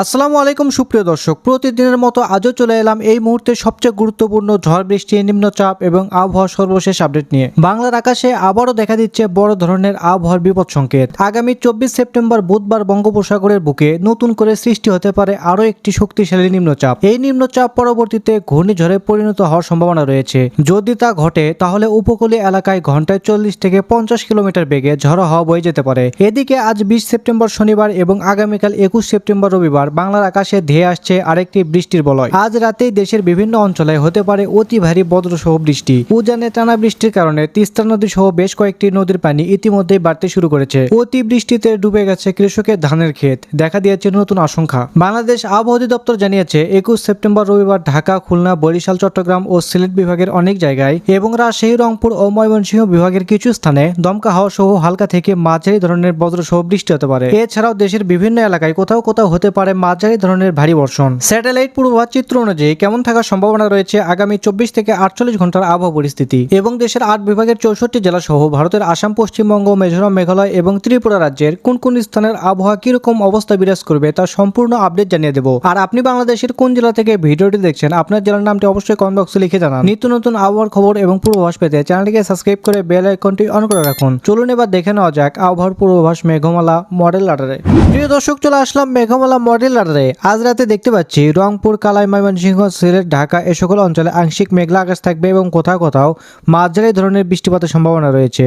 আসসালামু আলাইকুম, সুপ্রিয় দর্শক। প্রতিদিনের মতো আজও চলে এলাম এই মুহূর্তে সবচেয়ে গুরুত্বপূর্ণ ঝড় বৃষ্টি, নিম্নচাপ এবং আবহাওয়া সর্বশেষ আপডেট নিয়ে। বাংলার আকাশে আবারও দেখা দিচ্ছে বড় ধরনের আবহাওয়ার বিপদ সংকেত। আগামী চব্বিশ সেপ্টেম্বর বুধবার বঙ্গোপসাগরের বুকে নতুন করে সৃষ্টি হতে পারে আরও একটি শক্তিশালী নিম্নচাপ। এই নিম্নচাপ পরবর্তীতে ঘূর্ণিঝড়ে পরিণত হওয়ার সম্ভাবনা রয়েছে। যদি তা ঘটে, তাহলে উপকূলীয় এলাকায় ঘন্টায় চল্লিশ থেকে পঞ্চাশ কিলোমিটার বেগে ঝড়ো হওয়া বয়ে যেতে পারে। এদিকে আজ বিশ সেপ্টেম্বর শনিবার এবং আগামীকাল একুশ সেপ্টেম্বর রবিবার বাংলার আকাশে ধেয়ে আসছে আরেকটি বৃষ্টির বলয়। আজ রাতেই দেশের বিভিন্ন অঞ্চলে হতে পারে অতি ভারী বজ্রসহ বৃষ্টি। উজানে টানা বৃষ্টির কারণে তিস্তা নদী সহ বেশ কয়েকটি নদীর পানি ইতিমধ্যেই বাড়তে শুরু করেছে। অতি বৃষ্টিতে ডুবে গেছে কৃষকের ধানের ক্ষেত, দেখা দিয়েছে নতুন আশঙ্কা। বাংলাদেশ আবহাওয়া অধিদপ্তর জানিয়েছে, একুশ সেপ্টেম্বর রবিবার ঢাকা, খুলনা, বরিশাল, চট্টগ্রাম ও সিলেট বিভাগের অনেক জায়গায় এবং রাজশাহী, রংপুর ও ময়মনসিংহ বিভাগের কিছু স্থানে দমকা হাওয়া সহ হালকা থেকে মাঝারি ধরনের বজ্রসহ বৃষ্টি হতে পারে। এছাড়াও দেশের বিভিন্ন এলাকায় কোথাও কোথাও হতে পারে মাঝারি ধরনের ভারী বর্ষণ। স্যাটেলাইট পূর্বাভাস চিত্র অনুযায়ী কেমন থাকার সম্ভাবনা রয়েছে আগামী চব্বিশ থেকে আটচল্লিশ ঘণ্টার আবহাওয়া পরিস্থিতি। এবং দেশের আট বিভাগের চৌষট্টি জেলা সহ ভারতের আসাম, পশ্চিমবঙ্গ, মিজোরাম, মেঘালয় এবং ত্রিপুরা রাজ্যের কোন কোন স্থানের আবহাওয়া কীরকম অবস্থা বিরাজ করবে তার সম্পূর্ণ আপডেট জানিয়ে দেবো। আর আপনি বাংলাদেশের কোন জেলা থেকে ভিডিওটি দেখছেন, আপনার জেলার নামটি অবশ্যই কমেন্ট বক্সে লিখে জানান। নিত্য নতুন আবহাওয়ার খবর এবং পূর্বাভাস পেতে চ্যানেলটিকে সাবস্ক্রাইব করে বেল আইকনটি অন করে রাখুন। চলুন এবার দেখে নেওয়া যাক আবহাওয়ার পূর্বাভাস মেঘমালা মডেল লাডারে প্রিয় দর্শক, চলে আসলাম মেঘমালা মডেল লাডারে আজ রাতে দেখতে পাচ্ছি রংপুর, কালাই, ময়মনসিংহ, সিলেট, ঢাকা এ সকল অঞ্চলে আংশিক মেঘলা আকাশ থাকবে এবং কোথাও কোথাও মাঝারি ধরনের বৃষ্টিপাতের সম্ভাবনা রয়েছে।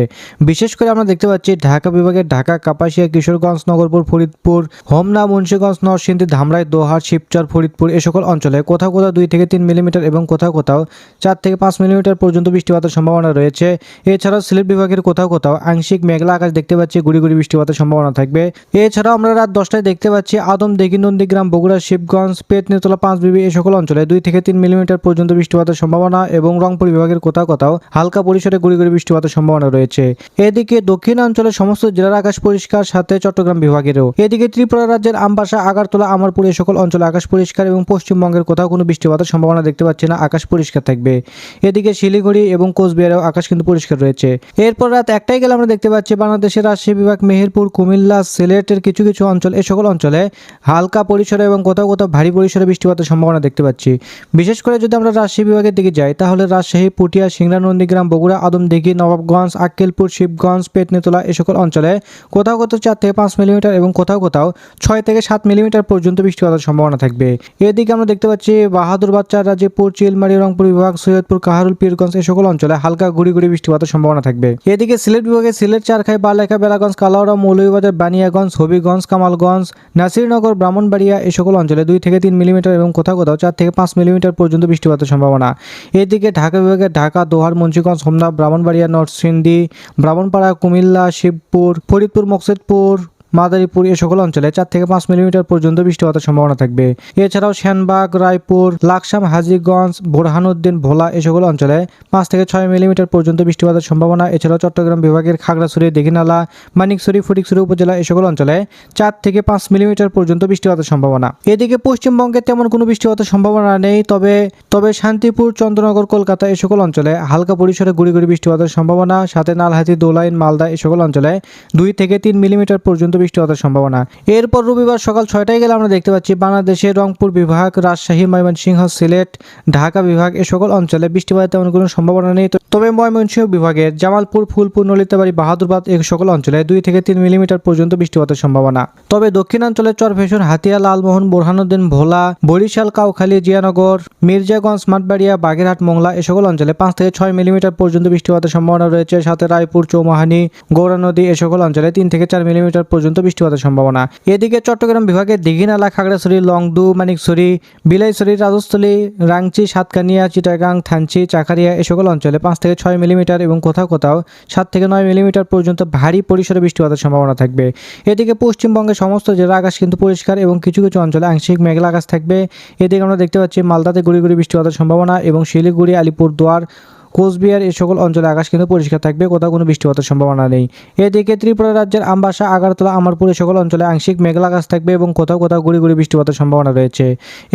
বিশেষ করে আমরা দেখতে পাচ্ছি ঢাকা বিভাগের ঢাকা, কাপাসিয়া, কিশোরগঞ্জ, নগরপুর, ফরিদপুর, হোমনা, মুন্সিগঞ্জ, নরসিংদী, ধামরাই, দোহার, শিবচর, ফরিদপুর এ সকল অঞ্চলে কোথাও কোথাও দুই থেকে তিন মিলিমিটার এবং কোথাও কোথাও চার থেকে পাঁচ মিলিমিটার পর্যন্ত বৃষ্টিপাতের সম্ভাবনা রয়েছে। এছাড়াও সিলেট বিভাগের কোথাও কোথাও আংশিক মেঘলা আকাশ দেখতে পাচ্ছি, গুড়ি গুড়ি বৃষ্টিপাতের সম্ভাবনা থাকবে। এছাড়াও আমরা রাত দশটায় দেখতে পাচ্ছি আদম দেগি নন্দীগ্রাম, বগুড়া, শিবগঞ্জ পেতনেতলা পাঁচ বিবি এই সকল অঞ্চলে দুই থেকে তিন মিলিমিটার পর্যন্ত বৃষ্টিপাতের সম্ভাবনা এবং রংপুর বিভাগের কোথাও কোথাও হালকা পরিসরে গুড়ি গুড়ি বৃষ্টিপাতের সম্ভাবনা রয়েছে। এদিকে দক্ষিণাঞ্চলের সমস্ত জেলার আকাশ পরিষ্কার, সাথে চট্টগ্রাম বিভাগেরও। এদিকে ত্রিপুরা রাজ্যের আমবাসা আগারতলা, আমারপুর এই সকল অঞ্চলে আকাশ পরিষ্কার এবং পশ্চিমবঙ্গের কোথাও কোনো বৃষ্টিপাতের সম্ভাবনা দেখতে পাচ্ছি না, আকাশ পরিষ্কার থাকবে। এদিকে শিলিগুড়ি এবং কোচবিহারেও আকাশ কিন্তু পরিষ্কার রয়েছে। এরপর রাত একটাই গেলে আমরা দেখতে পাচ্ছি বাংলাদেশের রাজশাহী বিভাগ, মেহেরপুর, কুমিল্লা, সিলেটের কিছু কিছু অঞ্চল এ সকল অঞ্চলে হালকা পরিসরে এবং কোথাও কোথাও ভারী পরিসরে বৃষ্টিপাতের সম্ভাবনা দেখতে পাচ্ছি। বিশেষ করে যদি আমরা রাজশাহী বিভাগের দিকে যাই, তাহলে রাজশাহী, পুটিয়া, সিংড়া, নন্দীগ্রাম, বগুড়া, আদমদিঘি, নবাবগঞ্জ, আক্কেলপুর, শিবগঞ্জ পেটনেতলা এ সকল অঞ্চলে কোথাও কোথাও চার থেকে পাঁচ মিলিমিটার এবং কোথাও কোথাও ছয় থেকে সাত মিলিমিটার পর্যন্ত বৃষ্টিপাতের সম্ভাবনা থাকবে। এদিকে আমরা দেখতে পাচ্ছি বাহাদুর বাচ্চা রাজীবপুর, চিলমারি, রংপুর বিভাগ, সৈয়দপুর, কাহারুল, পীরগঞ্জ এ সকল অঞ্চলে হালকা গুড়ি গুড়ি বৃষ্টিপাতের সম্ভাবনা থাকবে। এদিকে সিলেট বিভাগে সিলেট, চারখাই, বারলেখা, বেলাগঞ্জ কালাউড়া মৌলভীবাজার, বানিয়াগঞ্জ, হবিগঞ্জ, কামালগঞ্জ, নাসিরনগর ব্রাহ্মণবাড়িয়া এই সকল অঞ্চলে দুই থেকে তিন মিলিমিটার এবং কোথাও কোথাও চার থেকে পাঁচ মিলিমিটার পর্যন্ত বৃষ্টিপাতের সম্ভাবনা। এদিকে ঢাকা বিভাগের ঢাকা, দোহার, মুন্সিগঞ্জ, হোমনা, ব্রাহ্মণবাড়িয়া, নরসিংদী, ব্রাহ্মণপাড়া, কুমিল্লা, শিবপুর, ফরিদপুর, মকসেদপুর মাদারীপুর এ সকল অঞ্চলে চার থেকে পাঁচ মিলিমিটার পর্যন্ত বৃষ্টিপাতের সম্ভাবনা থাকবে। এছাড়াও শ্যানবাগ রায়পুর, লাকসাম, হাজিগঞ্জ, বোরহানুদ্দিন, ভোলা এ সকল অঞ্চলে পাঁচ থেকে ছয় মিলিমিটার পর্যন্ত বৃষ্টিপাতের সম্ভাবনা। এছাড়াও চট্টগ্রাম বিভাগের খাগড়াছড়ি, দিঘিনালা, মানিকছড়ি, ফটিকছড়ি উপজেলা এ সকল অঞ্চলে চার থেকে পাঁচ মিলিমিটার পর্যন্ত বৃষ্টিপাতের সম্ভাবনা। এদিকে পশ্চিমবঙ্গে তেমন কোনো বৃষ্টিপাতের সম্ভাবনা নেই, তবে তবে শান্তিপুর, চন্দ্রনগর, কলকাতা এ সকল অঞ্চলে হালকা পরিসরে গুড়ি গুড়ি বৃষ্টিপাতের সম্ভাবনা। সাথে নালহাতি দোলাইন, মালদা এ সকল অঞ্চলে দুই থেকে তিন মিলিমিটার পর্যন্ত বৃষ্টিপাতের সম্ভাবনা। এরপর রবিবার সকাল ছয়টায় গেলে আমরা দেখতে পাচ্ছি, বাংলাদেশের রংপুর বিভাগ, রাজশাহী, ময়মনসিংহ, সিলেট, ঢাকা বিভাগ এ সকল অঞ্চলে বৃষ্টিপাতের তেমন কোনো সম্ভাবনা নেই। তবে ময়মনসিংহ বিভাগের জামালপুর, ফুলপুর, নলিতাবাড়ি, বাহাদুরবাদ এ সকল অঞ্চলে দুই থেকে তিন মিলিমিটার পর্যন্ত বৃষ্টিপাতের সম্ভাবনা। তবে দক্ষিণাঞ্চলের চরফেশন হাতিয়া, লালমোহন, বোরহানুদ্দিন, ভোলা, বরিশাল, কাউখালী, জিয়ানগর, মির্জাগঞ্জ, মাঠবাড়িয়া, বাগেরহাট, মোংলা এ সকল অঞ্চলে পাঁচ থেকে ছয় মিলিমিটার পর্যন্ত বৃষ্টিপাতের সম্ভাবনা রয়েছে। সাথে রায়পুর, চৌমাহানি গৌরা নদী এ সকল অঞ্চলে তিন থেকে চার মিলিমিটার পর্যন্ত বৃষ্টিপাতের সম্ভাবনা। এদিকে চট্টগ্রাম বিভাগের দিঘিনালা, খাগড়াছড়ি, লংদু, মানিকছড়ি, বিলাইছড়ি, রাজস্থলী, রাংচি, সাতকানিয়া, চিটাগাং, থানচি, চাকারিয়া এ সকল অঞ্চলে পাঁচ থেকে ছয় মিলিমিটার এবং কোথাও কোথাও সাত থেকে নয় মিলিমিটার পর্যন্ত ভারী পরিসরে বৃষ্টিপাতের সম্ভাবনা থাকবে। এদিকে পশ্চিমবঙ্গের সমস্ত জেলা আকাশ কিন্তু পরিষ্কার এবং কিছু কিছু অঞ্চলে আংশিক মেঘলা আকাশ থাকবে। এদিকে আমরা দেখতে পাচ্ছি মালদাতে গুড়ি গুড়ি বৃষ্টিপাতের সম্ভাবনা এবং শিলিগুড়ি, আলিপুরদুয়ার কোচবিহার এই সকল অঞ্চলে আকাশ কিন্তু পরিষ্কার থাকবে, কোথাও কোনো বৃষ্টিপাতের সম্ভাবনা নেই। এদিকে ত্রিপুরা রাজ্যের আমবাসা, আগারতলা, আমারপুর সকল অঞ্চলে আংশিক মেঘলা আকাশ থাকবে এবং কোথাও কোথাও গুড়ি গুড়ি বৃষ্টিপাতের সম্ভাবনা রয়েছে।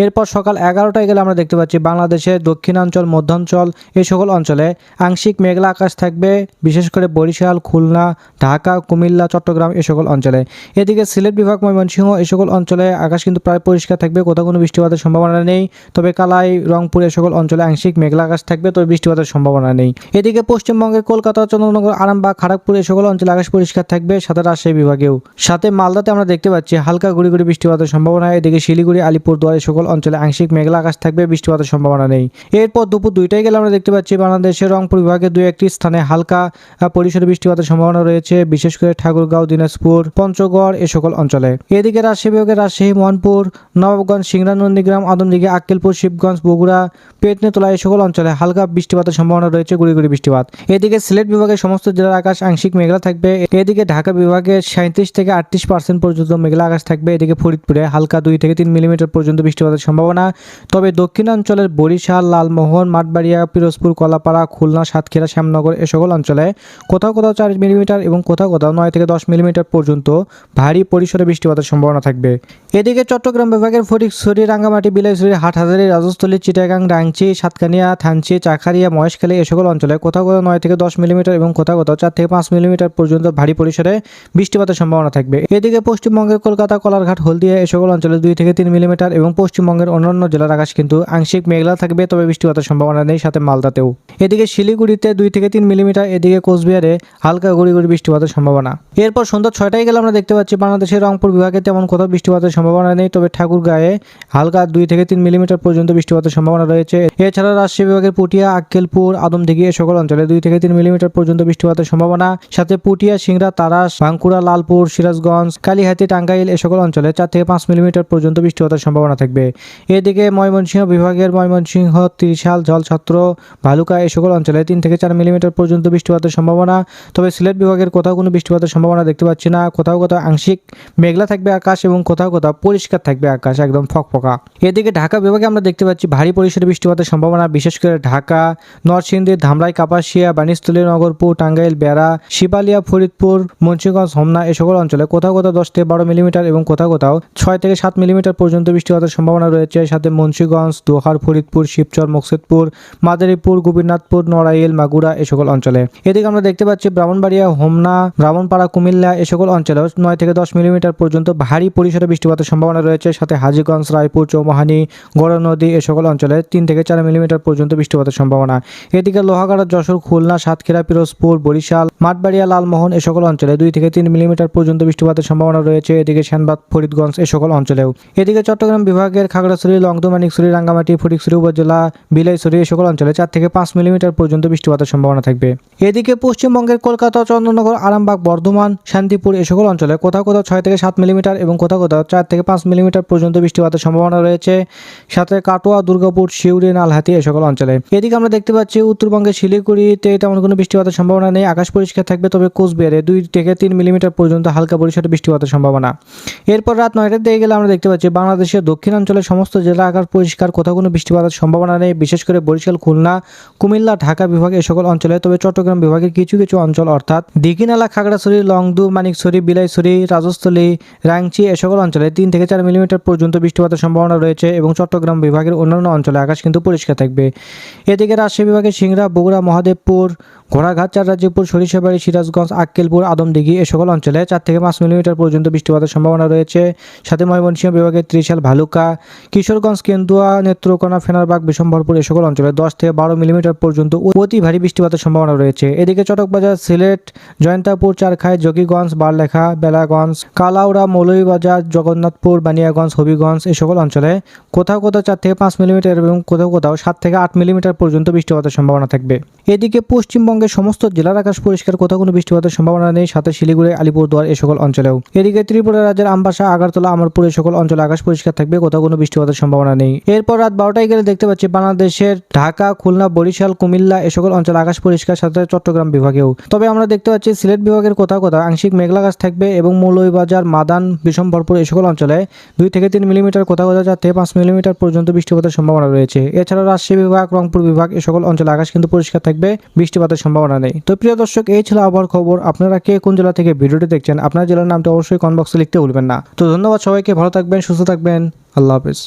এরপর সকাল এগারোটায় গেলে আমরা দেখতে পাচ্ছি বাংলাদেশের দক্ষিণাঞ্চল, মধ্যাঞ্চল এই সকল অঞ্চলে আংশিক মেঘলা আকাশ থাকবে, বিশেষ করে বরিশাল, খুলনা, ঢাকা, কুমিল্লা, চট্টগ্রাম এই সকল অঞ্চলে। এদিকে সিলেট বিভাগ, ময়মনসিংহ এই সকল অঞ্চলে আকাশ কিন্তু প্রায় পরিষ্কার থাকবে, কোথাও কোনো বৃষ্টিপাতের সম্ভাবনা নেই। তবে কালাই, রংপুর এই সকল অঞ্চলে আংশিক মেঘলা আকাশ থাকবে, তবে বৃষ্টিপাতের সম্ভাবনা নেই। এদিকে পশ্চিমবঙ্গের কলকাতা, চন্দ্রনগর, আরামবাগ, খড়গপুর এই সকল অঞ্চলে আকাশ পরিষ্কার থাকবে সাথে রাজশাহী বিভাগেও। সাথে মালদাতে আমরা দেখতে পাচ্ছি হালকা গুড়ি গুড়ি বৃষ্টিপাতের সম্ভাবনা। এদিকে শিলিগুড়ি, আলিপুরদুয়ার এই সকল অঞ্চলে আংশিক মেঘলা আকাশ থাকবে, বৃষ্টিপাতের সম্ভাবনা নেই। এরপর দুপুর দুইটায় গেলে আমরা দেখতে পাচ্ছি বাংলাদেশের রংপুর বিভাগের দুই একটি স্থানে হালকা পরিসরে বৃষ্টিপাতের সম্ভাবনা রয়েছে, বিশেষ করে ঠাকুরগাঁও, দিনাজপুর, পঞ্চগড় এ সকল অঞ্চলে। এদিকে রাজশাহী বিভাগের রাজশাহী, মোহনপুর, নবাবগঞ্জ সিংরা নন্দীগ্রাম, আদমদিঘি, আক্কেলপুর, শিবগঞ্জ, বগুড়া পেটনেতলা এই সকল অঞ্চলে হালকা বৃষ্টিপাতের সম্ভাবনা রয়েছে গুড়ি গুড়ি বৃষ্টিপাত। এদিকে সিলেট বিভাগের সমস্ত জেলার আকাশ আংশিক মেঘলা থাকবে। এদিকে ঢাকা বিভাগে সাঁত্রিশ থেকে আটত্রিশ পার্সেন্ট পর্যন্ত মেঘলা আকাশ থাকবে। এদিকে ফরিদপুরে হালকা দুই থেকে তিন মিলিমিটার পর্যন্ত বৃষ্টিপাতের সম্ভাবনা। তবে দক্ষিণাঞ্চলের বরিশাল, লালমোহন, মাঠবাড়িয়া, পিরোজপুর, কলাপাড়া, খুলনা, সাতক্ষীরা, শ্যামনগর এ সকল অঞ্চলে কোথাও কোথাও চার মিলিমিটার এবং কোথাও কোথাও নয় থেকে দশ মিলিমিটার পর্যন্ত ভারী পরিসরে বৃষ্টিপাতের সম্ভাবনা থাকবে। এদিকে চট্টগ্রাম বিভাগের ফটিকছড়ি, রাঙ্গামাটি, বিলাইছড়ি, হাটহাজারি রাজস্থলী চিটাগাং রাংচি সাতকানিয়া, থানচি চাখারিয়া মহেশখালী এ সকল অঞ্চলে কোথাও কোথাও নয় থেকে দশ মিলিমিটার এবং কোথাও কোথাও চার থেকে পাঁচ মিলিমিটার পর্যন্ত ভারী পরিসরে বৃষ্টিপাতের সম্ভাবনা থাকবে। এদিকে পশ্চিমবঙ্গের কলকাতা, কলারঘাট, হলদিয়া এ সকল অঞ্চলে দুই থেকে তিন মিলিমিটার এবং পশ্চিমবঙ্গের অন্যান্য জেলার আকাশ কিন্তু আংশিক মেঘলা থাকবে, তবে বৃষ্টিপাতের সম্ভাবনা নেই সাথে মালদাতেও। এদিকে শিলিগুড়িতে দুই থেকে তিন মিলিমিটার, এদিকে কোচবিহারে হালকা গুড়ি গুড়ি বৃষ্টিপাতের সম্ভাবনা। এরপর সন্ধ্যা ছয়টায় গেলে আমরা দেখতে পাচ্ছি বাংলাদেশের রংপুর বিভাগে তেমন কোথাও বৃষ্টিপাতের সম্ভাবনা নেই, তবে ঠাকুরগাঁয়ে হালকা দুই থেকে তিন মিলিমিটার পর্যন্ত বৃষ্টিপাতের সম্ভাবনা রয়েছে। এছাড়া রাজশাহী বিভাগের পুটিয়া, আক্কেলপুর আদমদিঘি এ সকল অঞ্চলে দুই থেকে তিন মিলিমিটার পর্যন্ত বৃষ্টিপাতের সম্ভাবনা। সাথে পুটিয়া, সিংড়া, তারাস ভাঙ্কুড়া লালপুর, সিরাজগঞ্জ, কালীহাতি, টাঙ্গাইল এ সকল অঞ্চলে চার থেকে পাঁচ মিলিমিটার পর্যন্ত বৃষ্টিপাতের সম্ভাবনা থাকবে। এদিকে ময়মনসিংহ বিভাগের ময়মনসিংহ, ত্রিশাল, জলছত্র, ভালুকা এ সকল অঞ্চলে তিন থেকে চার মিলিমিটার পর্যন্ত বৃষ্টিপাতের সম্ভাবনা। তবে সিলেট বিভাগের কোথাও কোনো বৃষ্টিপাতের সম্ভাবনা দেখতে পাচ্ছি না। কোথাও কোথাও আংশিক মেঘলা থাকবে আকাশ এবং কোথাও কোথাও পরিষ্কার থাকবে আকাশ, একদম ফকফকা। এদিকে ঢাকা বিভাগে আমরা দেখতে পাচ্ছি ভারী পরিসরে বৃষ্টিপাতের সম্ভাবনা, বিশেষ করে ঢাকা নরসিংদী ধামরাই, কাপাসিয়া বানিস্থলী নগরপুর, টাঙ্গাইল, বেড়া, শিবালিয়া, ফরিদপুর, মুন্সিগঞ্জ, হোমনা এই সকল অঞ্চলে কোথাও কোথাও দশ থেকে বারো মিলিমিটার এবং কোথাও কোথাও ছয় থেকে সাত মিলিমিটার পর্যন্ত বৃষ্টিপাতের সম্ভাবনা রয়েছে। সাথে মুন্সিগঞ্জ, দোহার, ফরিদপুর, শিবচর, মকসেদপুর, মাদারীপুর, গোপীনাথপুর, নড়াইল, মাগুরা এই সকল অঞ্চলে। এদিকে আমরা দেখতে পাচ্ছি ব্রাহ্মণবাড়িয়া, হোমনা ব্রাহ্মণপাড়া কুমিল্লা এই সকল অঞ্চলেও নয় থেকে দশ মিলিমিটার পর্যন্ত ভারী পরিসরে বৃষ্টিপাতের সম্ভাবনা রয়েছে। সাথে হাজিগঞ্জ, রায়পুর, চৌমহানি গড় নদী এই সকল অঞ্চলে তিন থেকে চার মিলিমিটার পর্যন্ত বৃষ্টিপাতের সম্ভাবনা। এদিকে লোহাগাড়া, যশোর, খুলনা, সাতক্ষীরা, পিরোজপুর, বরিশাল, মাঠবাড়িয়া, লালমোহন এ সকল অঞ্চলে দুই থেকে তিন মিলিমিটার পর্যন্ত বৃষ্টিপাতের সম্ভাবনা রয়েছে। এদিকে সেনবাদ, ফরিদগঞ্জ এ সকল অঞ্চলেও। এদিকে চট্টগ্রাম বিভাগের খাগড়াছড়ি লংদু মানিকছড়ি রাঙ্গামাটি, ফটিকছড়ি, উপজেলা, বিলাইছড়ি এই সকল অঞ্চলে চার থেকে পাঁচ মিলিমিটার পর্যন্ত বৃষ্টিপাতের সম্ভাবনা থাকবে। এদিকে পশ্চিমবঙ্গের কলকাতা চন্দ্রনগর আরামবাগ, বর্ধমান, শান্তিপুর এই সকল অঞ্চলে কোথাও কোথাও ছয় থেকে সাত মিলিমিটার এবং কোথাও কোথাও চার থেকে পাঁচ মিলিমিটার পর্যন্ত বৃষ্টিপাতের সম্ভাবনা রয়েছে। সাথে কাটোয়া, দুর্গাপুর শিউরি নালহাতি এই সকল অঞ্চলে। এদিকে আমরা দেখতে পাচ্ছি উত্তরবঙ্গের শিলিগুড়িতে তেমন কোনো বৃষ্টিপাতের সম্ভাবনা নেই। আকাশ পরিষ্কার থাকবে, তবে কোচবিহারে দুই থেকে তিন মিলিমিটার পর্যন্ত হালকা পরিসরে বৃষ্টিপাতের সম্ভাবনা। এরপর রাত নয়টার দিকে গেলে আমরা দেখতে পাচ্ছি, বাংলাদেশের দক্ষিণাঞ্চলের সমস্ত জেলা আকাশ পরিষ্কার, কোথাও কোনো বৃষ্টিপাতের সম্ভাবনা নেই। বিশেষ করে বরিশাল, খুলনা, কুমিল্লা, ঢাকা বিভাগ এই সকল অঞ্চলে, তবে চট্টগ্রাম বিভাগের কিছু কিছু অঞ্চল, অর্থাৎ দিঘিনালা, খাগড়াছড়ি, লংদু, মানিকছড়ি, বিলাইছড়ি, রাজস্থলী, রাংচি এ সকল অঞ্চলে তিন থেকে চার মিলিমিটার পর্যন্ত বৃষ্টিপাতের সম্ভাবনা রয়েছে এবং চট্টগ্রাম বিভাগের অন্যান্য অঞ্চলে আকাশ কিন্তু পরিষ্কার থাকবে। এদিকে রাজশাহী বিভাগের সিংড়া, বগুড়া, মহাদেবপুর, ঘোড়াঘাট চাররাজ্যপুর সরিষাবাড়ি সিরাজগঞ্জ, আক্কেলপুর, আদমদিঘি এ সকল অঞ্চলে চার থেকে পাঁচ মিলিমিটার পর্যন্ত বৃষ্টিপাতের সম্ভাবনা রয়েছে। সাথে ময়মনসিংহ বিভাগের ত্রিশাল, ভালুকা, কিশোরগঞ্জ, কেন্দুয়া, নেত্রকোনা, ফেনারবাগ বিশম্বরপুর এ সকল অঞ্চলে দশ থেকে বারো মিলিমিটার পর্যন্ত অতি ভারী বৃষ্টিপাতের সম্ভাবনা রয়েছে। এদিকে চটকবাজার, সিলেট, জয়ন্তাপুর, চারখাই যোগীগঞ্জ বারলেখা, বেলাগঞ্জ, কালাউড়া, মৌলভীবাজার, জগন্নাথপুর, বানিয়াগঞ্জ, হবিগঞ্জ এ সকল অঞ্চলে কোথাও কোথাও চার থেকে পাঁচ মিলিমিটার এবং কোথাও কোথাও সাত থেকে আট মিলিমিটার পর্যন্ত বৃষ্টিপাতের সম্ভাবনা থাকবে। এদিকে পশ্চিমবঙ্গের সমস্ত জেলার আকাশ পরিষ্কার, কোথাও কোনো বৃষ্টিপাতের সম্ভাবনা নেই। সাথে শিলিগুড়ি, আলিপুরদুয়ার এ সকল অঞ্চলেও। এদিকে ত্রিপুরা রাজ্যের আমবাসা, আগারতলা, আমরপুর এ সকল অঞ্চলে আকাশ পরিষ্কার থাকবে, কোথাও কোনো বৃষ্টিপাতের সম্ভাবনা নেই। এরপর রাত বারোটায় গেলে দেখতে পাচ্ছি বাংলাদেশের ঢাকা, খুলনা, বরিশাল, কুমিল্লা এ সকল অঞ্চলে আকাশ পরিষ্কার, সাথে চট্টগ্রাম বিভাগেও। তবে আমরা দেখতে পাচ্ছি সিলেট বিভাগের কোথাও কোথাও আংশিক মেঘলা থাকবে এবং মৌলভীবাজার, মাদান বিশম্বরপুর এ সকল অঞ্চলে দুই থেকে তিন মিলিমিটার কোথাও কোথাও থেকে পাঁচ মিলিমিটার পর্যন্ত বৃষ্টিপাতের সম্ভাবনা রয়েছে। এছাড়া রাজশাহী বিভাগ, রংপুর বিভাগ এই সকল অঞ্চলে অঞ্চলে আকাশ কিন্তু পরিষ্কার থাকবে, বৃষ্টিপাতের সম্ভাবনা নেই। তো প্রিয় দর্শক, এই ছিল আবহাওয়ার খবর। আপনারা কে কোন জেলা থেকে ভিডিওটি দেখছেন, আপনার জেলার নামটা অবশ্যই কমেন্ট বক্সে লিখতে ভুলবেন না। তো ধন্যবাদ সবাইকে, ভালো থাকবেন, সুস্থ থাকবেন। আল্লাহ হাফেজ।